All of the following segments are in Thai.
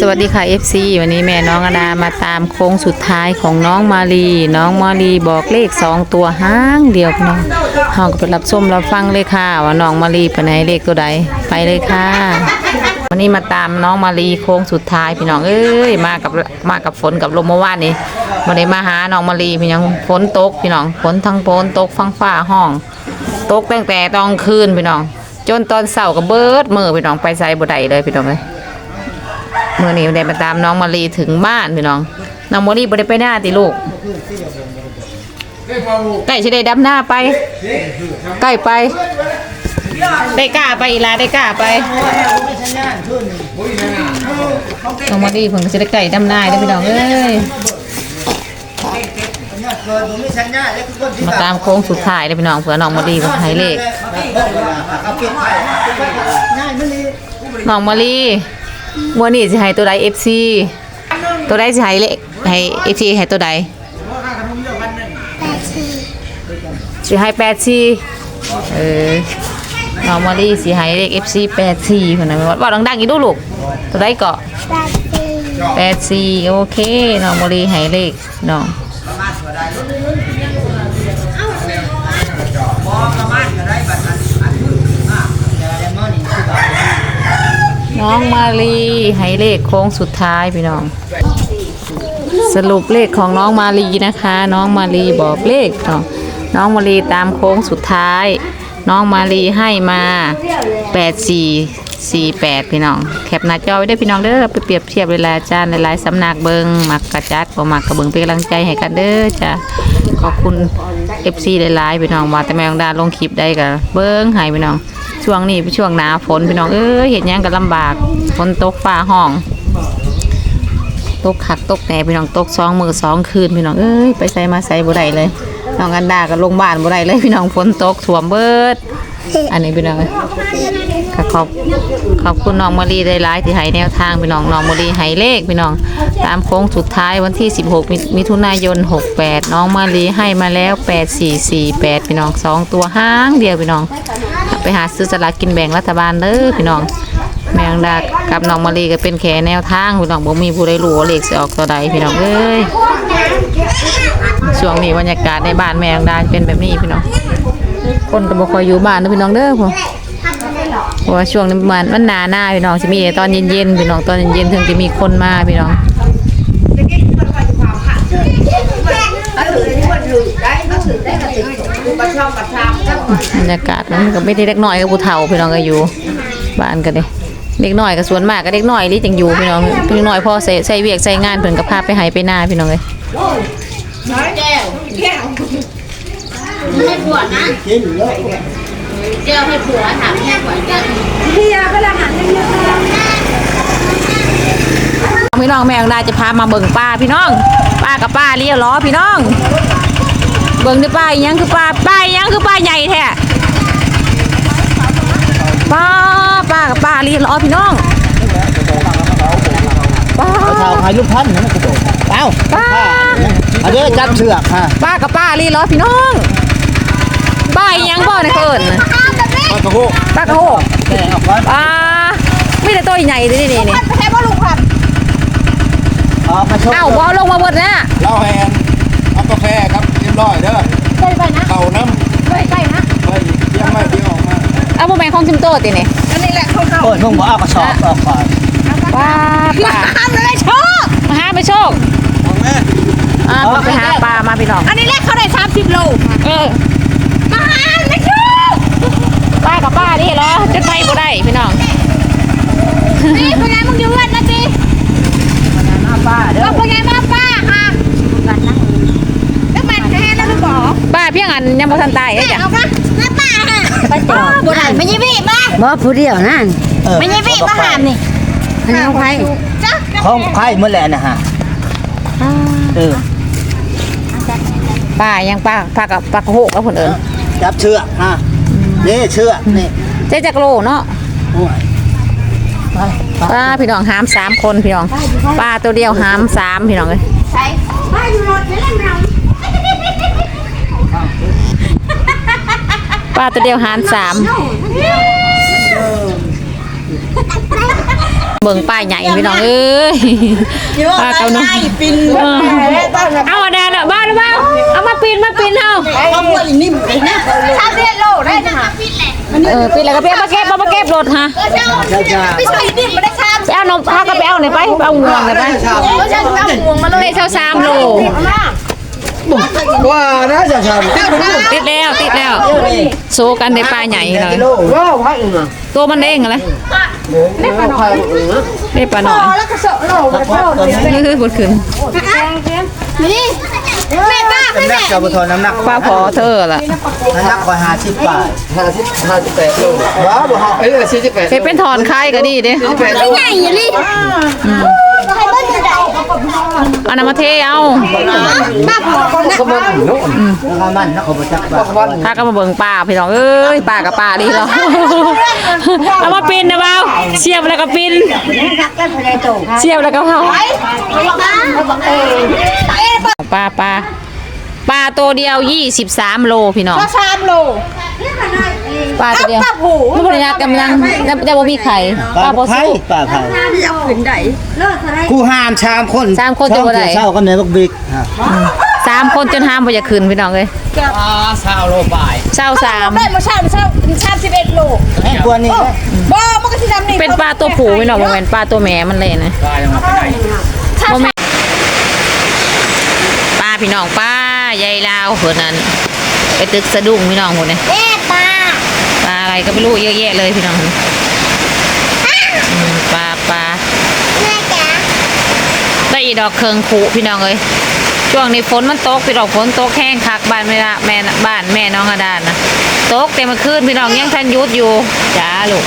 สวัสดีค่ะ FC วันนี้แม่น้องอดามาตามโค้งสุดท้ายของน้องมาลีน้องมาลีบอกเลข 2 ตัวห้างเดียวน้องเฮาก็ไปรับชมรับฟังเลยค่ะ ว่าน้องมาลีไปไหนเลขตัวใดไปเลยค่ะ วันนี้มาตามน้องมาลีโค้งสุดท้ายพี่น้องเอ้ยมากับมากับฝนกับลมเมื่อวานนี้มาได้มาหาน้องมาลีพี่น้องฝนตกพี่น้องฝนทั้งฝนตกฟังฟ้าห้องตกตั้งแต่ตอนคืนพี่น้อง จนตอนเช้าก็เบิดมือพี่น้องไปใส่บ่ได้เลยพี่น้องเลย เมื่อนี้ได้มาตามน้องมารีถึงบ้านพี่น้อง น้องมารีบ่ได้ไปหน้าติลูกใกล้สิได้ดำหน้าไป ใกล้ไป ได้กล้าไปอีลาได้กล้าไปน้องมารีเพิ่งสิได้ไก่ดำหน้าได้พี่น้องเอ้ยมาตามโค้งสุดท้ายได้พี่น้องเผื่อน้องมารีเพิ่นให้เลขน้องมารี วันนี้สิให้ตัวใด FC ตัวใดสิให้เลขให้ FC ให้ตัวใดสิให้84เออน้องมารีสิให้เลข FC 84เพิ่นน่ะว่าดังๆอีกดูลูกตัวใดเกาะ84โอเคน้องมารีให้เลขน้อง น้องมารีให้เลขโค้งสุดท้ายพี่น้อง สรุปเลขของน้องมารีนะคะ น้องมารีบอกเลขเนาะน้องมารีตามโค้งสุดท้าย น้องมารีให้มา8 4 4 8พี่น้องแคปหน้าจอไว้ด้พี่น้องเด้อไปเปรียบเทียบเวลาจานหลายๆสำนักเบิงมักกระจัดบ่มักกระเบิงเป็นกำลังใจให้กันเด้อจ้ะขอบคุณ FC หลายๆพี่น้องมาแต่แมงดาลงคลิปได้ก็เบิงให้พี่น้อง ช่วงนี้เป็นช่วงหนาฝนพี่น้องเอ้ยเห็นยังก็ลำบากฝนตกฟ้าห้องตกขักตกแหน่พี่น้องตกสองมือสองคืนพี่น้องเอ้ยไปใส่มาใส่บ่ได้เลยน้องกันดาก็ลงบ้านบ่ได้เลย พี่น้องฝนตกถ่วมเบิด อันนี้พี่น้องเอ้ยก็ขอบขอบคุณน้องมารีได้หลายที่ให้แนวทางพี่น้องน้องมารีให้เลขพี่น้อง ตามโค้งสุดท้ายวันที่ 16 มิมิถุนายน 68 น้องมารีให้มาแล้ว 8448 พี่น้องสองตัวห้างเดียวพี่น้อง ไปหาซื้อสลากกินแบ่งรัฐบาลเด้อพี่น้อง แมงดากับน้องมารีก็เป็นแค่แนวทางพี่น้องบ่มีผู้ใดรู้ว่าเลขสิออกตัวใดพี่น้องเอ้ยช่วงนี้บรรยากาศในบ้านแมงดาเป็นแบบนี้พี่น้อง คนก็บ่ค่อยอยู่บ้านนะพี่น้องเด้อพ่อเพราะว่าช่วงนี้มันมันหนาหน้าพี่น้องสิมีตอนเย็นๆพี่น้องตอนเย็นๆถึงจะมีคนมาพี่น้องบ บรรยากาศมันก็ไม่ได้เล็กน้อยกับผู้เฒ่าพี่น้องก็อยู่บ้านกันเด้เด็กน้อยก็สวนมากก็เด็กน้อยนี่จังอยู่พี่น้องเด็กน้อยพอใส่ใส่เวียกใส่งานเพิ่นก็พาไปไห้ไปหน้าพี่น้องเลยให้ผัวนะเจอให้ผัวถามให้ผัวเจอะพี่น้องแม่งได้จะพามาเบิ่งป้าพี่น้องป้ากับป้าเลี้ยวล้อพี่น้อง เบิ่งได้ป้าอีหยังคือป้าป้าอีหยังคือป้าใหญ่แท้ป้าป้ากับป้าเลี้ยวล้อพี่น้องป้าชาวพายุพันธุ์นะกูบอกเอ้าป้าอันนี้จับเชือกฮะป้ากับป้าเลี้ยวล้อพี่น้องป้าอีหยังบ่ในเพิ่นน่ะปากกระโหกป้ากระโหกแกะออกก่อนป้าไม่ได้ตัวใหญ่นี่นี่นี่แค่ว่าลูกครับเอามาชมเอ้าบ่เอาลงมาเบิดนะเหล้าแฮนเอา ตตินี่อันนี้แหละเขาเขาเปิดมึงบอกเอากระสอบออกก่อนป้าป้าทำอะไรชอบมาหาไปโชคออกแม่อ่าไปหาปลามาพี่น้องอันนี้แหละเขาได้สามสิบโลเออมาหาไม่ชอบป้ากับป้านี่เหรอจะไปบ่ได้พี่น้องนี่เป็นไงมึงอยู่วันนะจีหน้าป้าเด้อก็เป็นไงมาป้าค่ะแล้วมันแค่นั้นหรือเปล่าป้าเพียงอันยังบ่ทันตายเอ้ยจ้ะเอาปะมาป้า ค่ะไปจอดบ่ได้ไม่ยี่พี่มาบ่ผู้เดียวนั่นเออไม่ยี่พี่มาหามนี่อันนี้ของไผจ้ะของไข่เมื่อแหละนะฮะเออป้ายังป้าป้ากับป้ากับโหกแล้วคนเอิญจับเชือกฮะนี่เชือกนี่เจ๊จักโลเนาะโอ้ยไปไปป้าพี่น้องหามสามคนพี่น้องป้าตัวเดียวหามสามพี่น้องเลยใช่ป้าอยู่รถไม่เล่นเรา ป้าตัวเดียวหามสามเบิ่งป้ายใหญ่พี่น้องเอ้ยป้าเกาเนาะเออเอาอันนั้นละบ้านบ้านเอามาปีนมาปีนเฮาชาเรียนโลได้นะปิดแหละเออปีนแล้วก็ไปเอามาเก็บเอามาเก็บรถฮะเออเช่าไม่ใช่ดิบไม่ได้ชามไปเอานมพาก็ไปเอาหน่อยไปเอางวงหน่อยไปเออช่างตั้งห่วงมาเลยได้เท่าสามโล ว่านะจะทำติดแล้วติดแล้วโซกันในป้ายใหญ่เลยว้าวพักอีกนะตัวมันเด้งอะไรได้ปลาหน่อยได้ปลาหน่อยแล้วก็เสาะโลนี่คือบดขึ้นนี่แม่ป้าน้ำหนักจะบทอนน้ำหนักป้าพอเธอละน้ำหนักกว่าห้าสิบบาทห้าสิบห้าสิบแปดโลว้าวบ่ฮะเอ้ยสี่สิบแปดเคยเป็นถอนไข่ก็ดีเด้ไม่ใหญ่ยี่ลี่ให้เบิ้ลอยู่ไหน อันนั้นมาเทเอาป้าพอคนนะก็มันโน่นแล้วก็มันนะเขาบอกจักบาทถ้าก็มาเบิ่งป้าพี่น้องเอ้ยป้ากับป้าดีเหรอเอามาปินนะเบาเชียบแล้วก็ปินเชียบแล้วก็เผาป้าเออเอ๊ะป้าป้าปลาตัวเดียว 23 โลพี่น้องป้าชามโล ปลาตัวเดียวป้าผูมันบริยากำลังจะบ่มีไข่ปลาบ่ไผ่สู้ปลาไผ่กูห้ามชามคนชามคนจะบ่ได้เช้าก็เหนื่อยบักบิ๊กสามคนจนห้ามบ่จะขึ้นพี่น้องเอ้ยอ่าเช้าโลบ่ายเศร้าสามได้มาชามชามชามสิบเอ็ดโลแม่กวนนี่บ้ามันก็สิทำนี่เป็นปลาตัวผู้พี่น้องบ่แม่นปลาตัวแม่มันเลยนะบ่แม่นปลาพี่น้องปลายายลาวเพิ่นนั้นไปตึกสะดุ้งพี่น้องพุ่นนี่ ก็ไม่รู้เยอะแยะเลยพี่น้องอืมปลาปลาแม่จ๋าได้อีดอกเคิงคูพี่น้องเอ้ยช่วงนี้ฝนมันตกพี่ดอกฝนตกแห้งคักบ้านแม่ละแม่น่ะบ้านแม่น้องอาดานนะตกแต่เมื่อคืนพี่น้องยังทันหยุดอยู่จ้าลูก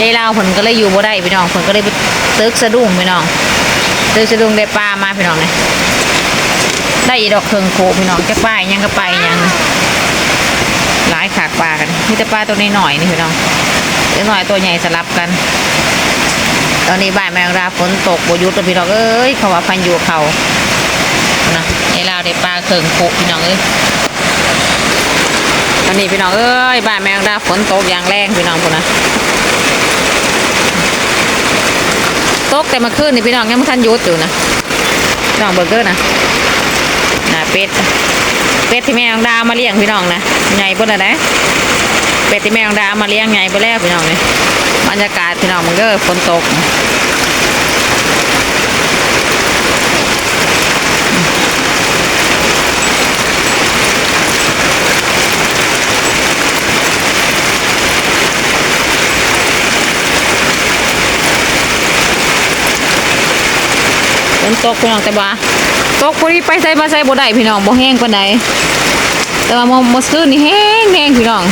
ยายลาวผลก็เลยอยู่บ่ได้พี่น้องผลก็เลยไปตึกสะดุ้งพี่น้องตึกสะดุ้งได้ปลามาพี่น้องเนี่ยได้อีดอกเคิงคูพี่น้องจะไปยังก็ไปยัง หลายขากปลากันมีแต่ปลาตัวนี้หน่อยนี่พี่น้องเดี๋ยวหน่อยตัวใหญ่สลับกัน ตอนนี้บ่ายแมงดาฝนตกบยุดแล้วพี่น้องเอ้ยเขาว่าพันอยู่เขานะไอ้ลาได้ปลาเขิงปุพี่น้องเอ้ยตอนนี้พี่น้องเอ้ยบ่ายแมงดาฝนตกอย่างแรงพี่น้องคนนะตกแต่มื่อคืนนี่พี่น้องยังไม่ทันยุดอยู่นะน้องเบอร์เกอร์นะนะเป็ด เป็ดที่แม่ของดามาเลี้ยงพี่น้องนะใหญ่ปุ่นนะเป็ดที่แม่ของดามาเลี้ยงใหญ่ไปแล้วพี่น้องเลยบรรยากาศพี่น้องมันก็ฝนตกฝนตกพี่น้องแต่ว่า ตกพอดีไปใส่มาใส่บ่ได้พี่น้องบ่แห้งปานใดแต่ว่ามื่อมื่อคืนนี่แห้งแห้งพี่น้อง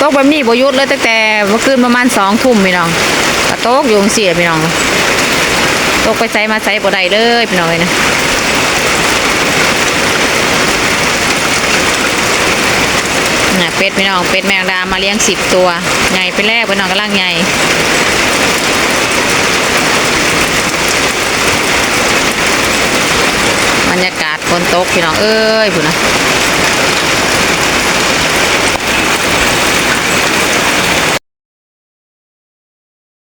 ตกแบบนี้บ่ยุดเลยตั้งแต่เมื่อคืนประมาณ2ทุ่มพี่น้องก็ตกอยู่จังซี่พี่น้องตกไปใส่มาใส่บ่ได้เลยพี่น้องเอ้ยนะเป็ดพี่น้องเป็ดแมงดามาเลี้ยง10ตัวใหญ่ไปแล้วพี่น้องกำลังใหญ่ บร รยากาศฝนตกพี่น้องเอ้ยพุ่นนะ